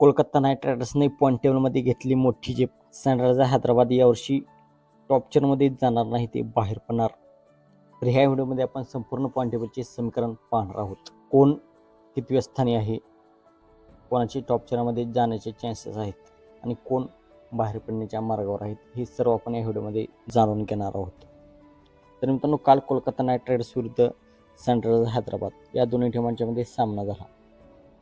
Kolkata night रायडर्सने point टेबलमध्ये घेतली मोठी जीप. सनरायझर हैदराबाद यावर्षी टॉपचरमध्ये जाणार नाही ते बाहेर पडणार. तर ह्या व्हिडिओमध्ये आपण संपूर्ण पॉईंट टेबलचे समीकरण पाहणार आहोत. कोण कितव्या स्थानी आहे? कोणाची टॉपचरमध्ये जाण्याचे चान्सेस आहेत? आणि कोण बाहेर पडण्याच्या मार्गावर आहेत? हे सर्व आपण या व्हिडिओमध्ये जाणून घेणार आहोत. तर मित्रांनो काल कोलकाता नाईट रायडर्स विरुद्ध सनरायझर हैदराबाद या दोन्ही टीमांच्यामध्ये सामना झाला.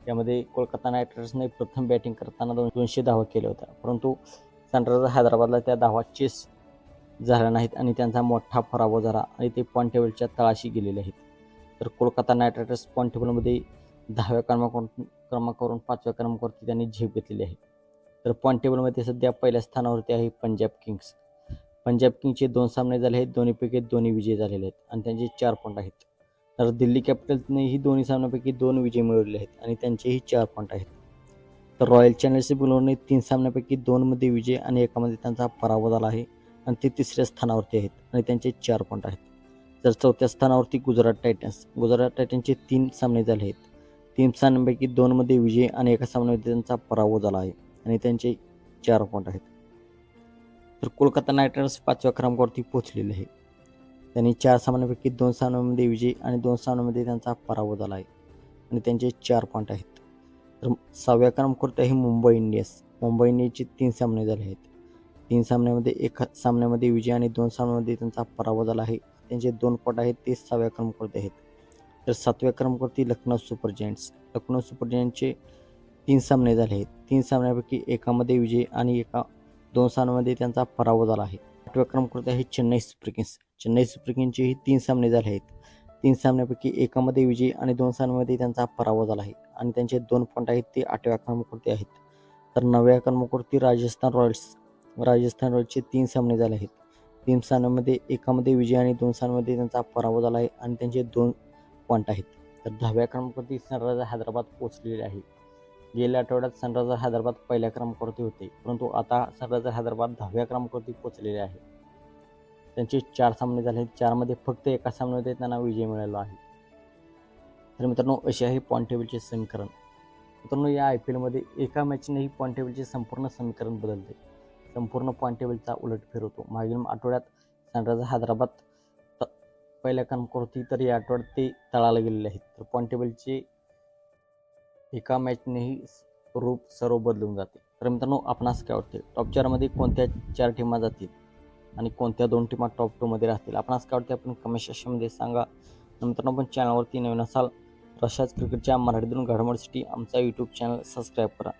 यामध्ये कोलकाता नाईट रायडर्सने प्रथम बॅटिंग करताना दोन दोनशे धावा केल्या होत्या. परंतु सनरायझर हैदराबादला त्या धावा चेस झाल्या नाहीत आणि त्यांचा मोठा पराभव झाला आणि ते पॉईंट टेबलच्या तळाशी गेलेले आहेत. तर कोलकाता नाईट रायडर्स पॉईंट टेबलमध्ये दहाव्या क्रमांकावरून क्रमांकावरून पाचव्या क्रमांकावरती त्यांनी झेप घेतलेली आहे. तर पॉईंट टेबलमध्ये सध्या पहिल्या स्थानावरती आहे पंजाब किंग्स. पंजाब किंगचे दोन सामने झाले आहेत. दोन्हीपैकी दोन्ही विजय झालेले आहेत आणि त्यांचे चार पॉईंट आहेत. तर दिल्ली कॅपिटल्सनेही दोन्ही सामन्यापैकी दोन विजय मिळवले आहेत आणि त्यांचेही चार पॉईंट आहेत. तर रॉयल चॅलेंजर्स बेंगलोरने तीन सामन्यापैकी दोनमध्ये विजय आणि एकामध्ये त्यांचा पराभव झाला आहे आणि ते तिसऱ्या स्थानावरती आहेत आणि त्यांचे चार पॉईंट आहेत. तर चौथ्या स्थानावरती गुजरात टायटन्स. गुजरात टायटन्सचे तीन सामने झाले आहेत. तीन सामन्यांपैकी दोनमध्ये विजय आणि एका सामन्यामध्ये त्यांचा पराभव झाला आहे आणि त्यांचे चार पॉईंट आहेत. तर कोलकाता नाईट रायडर्स पाचव्या क्रमांकावरती पोहोचलेले आहे त्यांनी चार सामन्यांपैकी दोन सामन्यामध्ये विजय आणि दोन सामन्यामध्ये त्यांचा पराभव झाला आहे. आणि त्यांचे चार पॉईंट आहेत. तर सहाव्या क्रमांकावरती आहे मुंबई इंडियन्स. मुंबई इंडियन्सचे तीन सामने झाले आहेत. तीन सामन्यामध्ये एक सामन्यामध्ये विजय आणि दोन सामन्यामध्ये त्यांचा पराभव झाला आहे. त्यांचे दोन पॉट आहेत ते सहाव्या क्रमांकावरती आहेत. तर सातव्या क्रमांकावरती Lucknow Super Giants. Lucknow Super जायंट्सचे तीन सामने झाले आहेत. तीन सामन्यापैकी एकामध्ये विजय आणि एका दोन सामन्यामध्ये त्यांचा पराभव झाला आहे. आठव्या क्रमांकावरती आहे Chennai Super Kings. Chennai Super किंगचेही तीन सामने झाले आहेत. तीन सामन्यापैकी एकामध्ये विजय आणि दोन सामन्यामध्ये त्यांचा पराभव झाला आहे. आणि त्यांचे दोन पॉईंट आहेत ते आठव्या क्रमांकावरती आहेत. तर नवव्या क्रमांकावरती राजस्थान रॉयल्स राजस्थान रॉयल्सचे तीन सामने झाले आहेत. तीन सामन्यामध्ये एकामध्ये विजय आणि दोन सामन्यामध्ये त्यांचा पराभव झाला आहे आणि त्यांचे दोन पॉईंट आहेत. तर दहाव्या क्रमांकावरती सनरायझर हैदराबाद पोहोचलेले आहे. गेल्या आठवड्यात सनरायझर हैदराबाद पहिल्या क्रमांकावरती होते परंतु आता सनरायझर हैदराबाद दहाव्या क्रमांकावरती पोहोचलेले आहे. त्यांचे चार सामने झाले आहेत. चारमध्ये फक्त एका सामन्यामध्ये त्यांना विजय मिळाला आहे. तर मित्रांनो असे आहे पॉईंट टेबलचे समीकरण. मित्रांनो या आय पी एलमध्ये एका मॅचनेही पॉईंट टेबलचे संपूर्ण समीकरण बदलते. संपूर्ण पॉईंट टेबलचा उलट फिरवतो मागील आठवड्यात सनरायझर हैदराबाद त पहिल्या क्रमांकावर होती तर या आठवड्यात ते तळाला गेलेले आहेत. तर पॉईंट टेबलचे एका मॅचनेही रूप सर्व बदलून जाते. तर मित्रांनो आपणास काय वाटते टॉप चारमध्ये कोणत्या चार टीमा जातील? आणि कोणत्या दोन टीमा टॉप टूमध्ये राहतील? आपणास काय वाटते आपण कमेंट सेक्शनमध्ये सांगा. नंतर आपण चॅनलवरती नवीन असाल तर अशाच क्रिकेटच्या मराठीतून घडामोडीसाठी आमचा यूट्यूब चॅनल सबस्क्राईब करा.